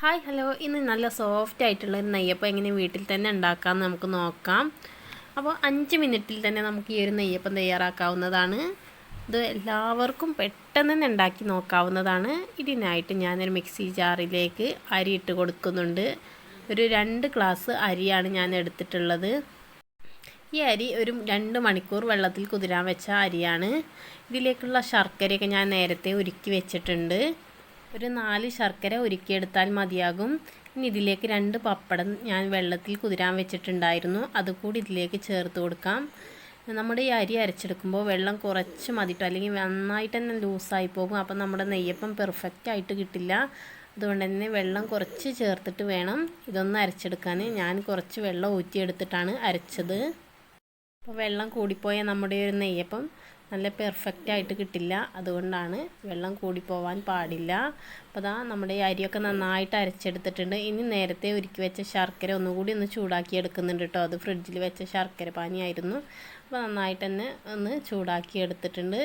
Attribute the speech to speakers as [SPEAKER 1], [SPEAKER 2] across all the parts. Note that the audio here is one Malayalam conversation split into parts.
[SPEAKER 1] Hi hello. ഇന്ന് നല്ല സോഫ്റ്റ് ആയിട്ടുള്ള ഒരു നെയ്യപ്പം എങ്ങനെ വീട്ടിൽ തന്നെ ഉണ്ടാക്കാമെന്ന് നമുക്ക് നോക്കാം. അപ്പോൾ അഞ്ച് മിനിറ്റിൽ തന്നെ നമുക്ക് ഈ ഒരു നെയ്യപ്പം തയ്യാറാക്കാവുന്നതാണ്. ഇത് എല്ലാവർക്കും പെട്ടെന്ന് തന്നെ ഉണ്ടാക്കി നോക്കാവുന്നതാണ്. ഇതിനായിട്ട് ഞാനൊരു മിക്സി ജാറിലേക്ക് അരി ഇട്ട് കൊടുക്കുന്നുണ്ട്. ഒരു രണ്ട് ഗ്ലാസ് അരിയാണ് ഞാൻ എടുത്തിട്ടുള്ളത്. ഈ അരി ഒരു രണ്ട് മണിക്കൂർ വെള്ളത്തിൽ കുതിരാൻ വെച്ച അരിയാണ്. ഇതിലേക്കുള്ള ശർക്കരയൊക്കെ ഞാൻ നേരത്തെ ഉരുക്കി വെച്ചിട്ടുണ്ട്. ഒരു നാല് ശർക്കര ഉരുക്കിയെടുത്താൽ മതിയാകും. ഇനി ഇതിലേക്ക് രണ്ട് പപ്പടം ഞാൻ വെള്ളത്തിൽ കുതിരാൻ വെച്ചിട്ടുണ്ടായിരുന്നു. അതുകൂടി ഇതിലേക്ക് ചേർത്ത് കൊടുക്കാം. നമ്മുടെ ഈ അരി അരച്ചെടുക്കുമ്പോൾ വെള്ളം കുറച്ച് മതിട്ടോ അല്ലെങ്കിൽ നന്നായിട്ട് തന്നെ ലൂസായി പോകും. അപ്പം നമ്മുടെ നെയ്യപ്പം പെർഫെക്റ്റ് ആയിട്ട് കിട്ടില്ല. അതുകൊണ്ട് തന്നെ വെള്ളം കുറച്ച് ചേർത്തിട്ട് വേണം ഇതൊന്ന് അരച്ചെടുക്കാൻ. ഞാൻ കുറച്ച് വെള്ളം ഊറ്റിയെടുത്തിട്ടാണ് അരച്ചത്. അപ്പോൾ വെള്ളം കൂടിപ്പോയ നമ്മുടെ ഒരു നെയ്യപ്പം നല്ല പെർഫെക്റ്റ് ആയിട്ട് കിട്ടില്ല. അതുകൊണ്ടാണ് വെള്ളം കൂടിപ്പോവാൻ പാടില്ല. അപ്പോൾ ദാ നമ്മുടെ ഈ അരിയൊക്കെ നന്നായിട്ട് അരച്ചെടുത്തിട്ടുണ്ട്. ഇനി നേരത്തെ ഒരുക്കി വെച്ച ശർക്കര ഒന്നുകൂടി ഒന്ന് ചൂടാക്കി എടുക്കുന്നുണ്ട് കേട്ടോ അത് ഫ്രിഡ്ജിൽ വെച്ച ശർക്കര പാനിയായിരുന്നു. അപ്പോൾ നന്നായിട്ട് തന്നെ ഒന്ന് ചൂടാക്കി എടുത്തിട്ടുണ്ട്.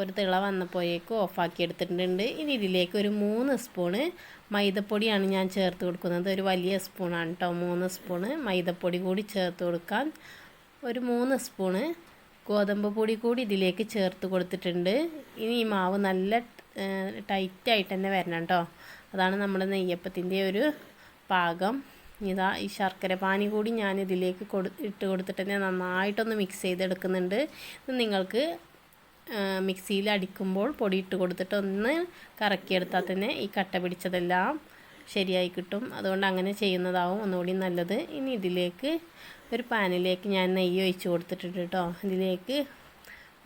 [SPEAKER 1] ഒരു തിള വന്നപ്പോഴേക്ക് ഓഫാക്കി എടുത്തിട്ടുണ്ട്. ഇനി ഇതിലേക്ക് ഒരു മൂന്ന് സ്പൂണ് മൈദപ്പൊടിയാണ് ഞാൻ ചേർത്ത് കൊടുക്കുന്നത്. ഒരു വലിയ സ്പൂണാണ് കേട്ടോ മൂന്ന് സ്പൂണ് മൈദപ്പൊടി കൂടി ചേർത്ത് കൊടുക്കാൻ. ഒരു മൂന്ന് സ്പൂണ് ഗോതമ്പ് പൊടി കൂടി ഇതിലേക്ക് ചേർത്ത് കൊടുത്തിട്ടുണ്ട്. ഇനി ഈ മാവ് നല്ല ടൈറ്റായിട്ട് തന്നെ വരണം കേട്ടോ അതാണ് നമ്മൾ നെയ്യപ്പത്തിന്റെ ഒരു പാകം. ഇതാ ഈ ശർക്കര പാനി കൂടി ഞാൻ ഇതിലേക്ക് കൊടു ഇട്ട് കൊടുത്തിട്ട് തന്നെ നന്നായിട്ടൊന്ന് മിക്സ് ചെയ്തെടുക്കുന്നുണ്ട്. നിങ്ങൾക്ക് മിക്സിയിൽ അടിക്കുമ്പോൾ പൊടി ഇട്ട് കൊടുത്തിട്ട് ഒന്ന് കറക്കിയെടുത്താൽ തന്നെ ഈ കട്ട പിടിച്ചതെല്ലാം ശരിയായി കിട്ടും. അതുകൊണ്ട് അങ്ങനെ ചെയ്യുന്നതാവും ഒന്നുകൂടി നല്ലത്. ഇനി ഇതിലേക്ക് ഒരു പാനിലേക്ക് ഞാൻ നെയ്യ് ഒഴിച്ച് കൊടുത്തിട്ടുണ്ട് കേട്ടോ. ഇതിലേക്ക്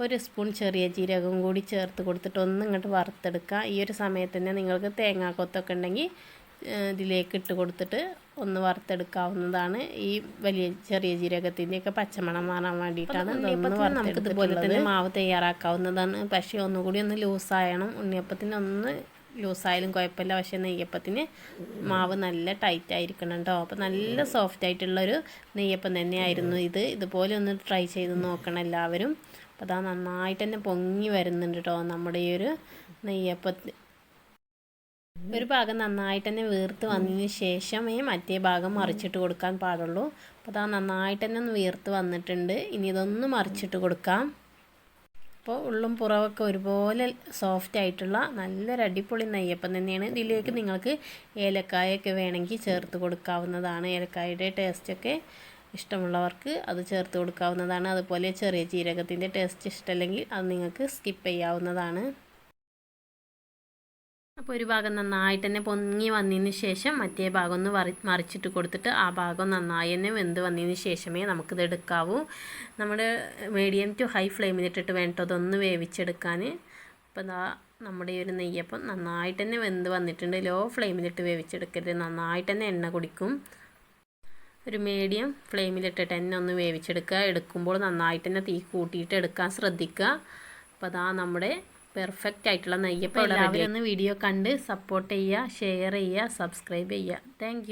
[SPEAKER 1] ഒരു സ്പൂൺ ചെറിയ ജീരകം കൂടി ചേർത്ത് കൊടുത്തിട്ട് ഒന്ന് ഇങ്ങോട്ട് വറുത്തെടുക്കുക. ഈ ഒരു സമയത്ത് തന്നെ നിങ്ങൾക്ക് തേങ്ങാക്കൊത്തൊക്കെ ഉണ്ടെങ്കിൽ ഇതിലേക്ക് ഇട്ട് കൊടുത്തിട്ട് ഒന്ന് വറുത്തെടുക്കാവുന്നതാണ്. ഈ വലിയ ചെറിയ ജീരകത്തിന്റെയൊക്കെ പച്ചമണം മാറാൻ വേണ്ടിയിട്ടാണ് നമുക്ക് ഇതുപോലെ തന്നെ മാവ് തയ്യാറാക്കാവുന്നതാണ്. പക്ഷേ ഒന്നുകൂടി ഒന്ന് ലൂസായണം. ഉണ്ണിയപ്പത്തിന് ഒന്ന് ലൂസായാലും കുഴപ്പമില്ല. പക്ഷേ നെയ്യപ്പത്തിന് മാവ് നല്ല ടൈറ്റ് ആയിരിക്കണം കേട്ടോ അപ്പോൾ നല്ല സോഫ്റ്റ് ആയിട്ടുള്ളൊരു നെയ്യപ്പം തന്നെയായിരുന്നു ഇത്. ഇതുപോലെ ഒന്ന് ട്രൈ ചെയ്ത് നോക്കണം എല്ലാവരും. അപ്പോൾ അതാ നന്നായിട്ട് തന്നെ പൊങ്ങി വരുന്നുണ്ട് കേട്ടോ നമ്മുടെ ഈ ഒരു നെയ്യപ്പത്തി ഒരു ഭാഗം നന്നായിട്ട് തന്നെ വീർത്ത് വന്നതിന് ശേഷമേ മറ്റേ ഭാഗം മറിച്ചിട്ട് കൊടുക്കാൻ പാടുള്ളൂ. അപ്പോൾ അതാ നന്നായിട്ട് തന്നെ ഒന്ന് വീർത്ത് വന്നിട്ടുണ്ട്. ഇനി ഇതൊന്ന് മറിച്ചിട്ട് കൊടുക്കാം. അപ്പോൾ ഉള്ളും പുറമൊക്കെ ഒരുപോലെ സോഫ്റ്റ് ആയിട്ടുള്ള നല്ലൊരു അടിപൊളി നെയ്യപ്പം തന്നെയാണ്. ഇതിലേക്ക് നിങ്ങൾക്ക് ഏലക്കായൊക്കെ വേണമെങ്കിൽ ചേർത്ത് കൊടുക്കാവുന്നതാണ്. ഏലക്കായുടെ ടേസ്റ്റൊക്കെ ഇഷ്ടമുള്ളവർക്ക് അത് ചേർത്ത് കൊടുക്കാവുന്നതാണ്. അതുപോലെ ചെറിയ ജീരകത്തിന്റെ ടേസ്റ്റ് ഇഷ്ടമല്ലെങ്കിൽ അത് നിങ്ങൾക്ക് സ്കിപ്പ് ചെയ്യാവുന്നതാണ്. അപ്പോൾ ഒരു ഭാഗം നന്നായിട്ട് തന്നെ പൊങ്ങി വന്നതിന് ശേഷം മറ്റേ ഭാഗം ഒന്ന് വറി മറിച്ചിട്ട് കൊടുത്തിട്ട് ആ ഭാഗം നന്നായി തന്നെ വെന്ത് വന്നതിന് ശേഷമേ നമുക്കിത് എടുക്കാവൂ. നമ്മൾ മീഡിയം ടു ഹൈ ഫ്ലെയിമിലിട്ടിട്ട് വേണ്ടോ അതൊന്ന് വേവിച്ചെടുക്കാൻ അപ്പോൾ ഇതാ നമ്മുടെ ഈ ഒരു നെയ്യപ്പം നന്നായിട്ട് തന്നെ വെന്ത് വന്നിട്ടുണ്ട്. ലോ ഫ്ലെയിമിലിട്ട് വേവിച്ചെടുക്കരുത്. നന്നായിട്ട് തന്നെ എണ്ണ കുടിക്കും. ഒരു മീഡിയം ഫ്ലെയിമിലിട്ടിട്ട് തന്നെ ഒന്ന് വേവിച്ചെടുക്കുക. എടുക്കുമ്പോൾ നന്നായിട്ട് തന്നെ തീ കൂട്ടിയിട്ട് എടുക്കാൻ ശ്രദ്ധിക്കുക. അപ്പോൾ അതാ നമ്മുടെ പെർഫെക്റ്റ് ആയിട്ടുള്ള നെയ്യപ്പം എല്ലാവരും ഒന്ന് വീഡിയോ കണ്ട് സപ്പോർട്ട് ചെയ്യുക ഷെയർ ചെയ്യുക സബ്സ്ക്രൈബ് ചെയ്യുക. താങ്ക്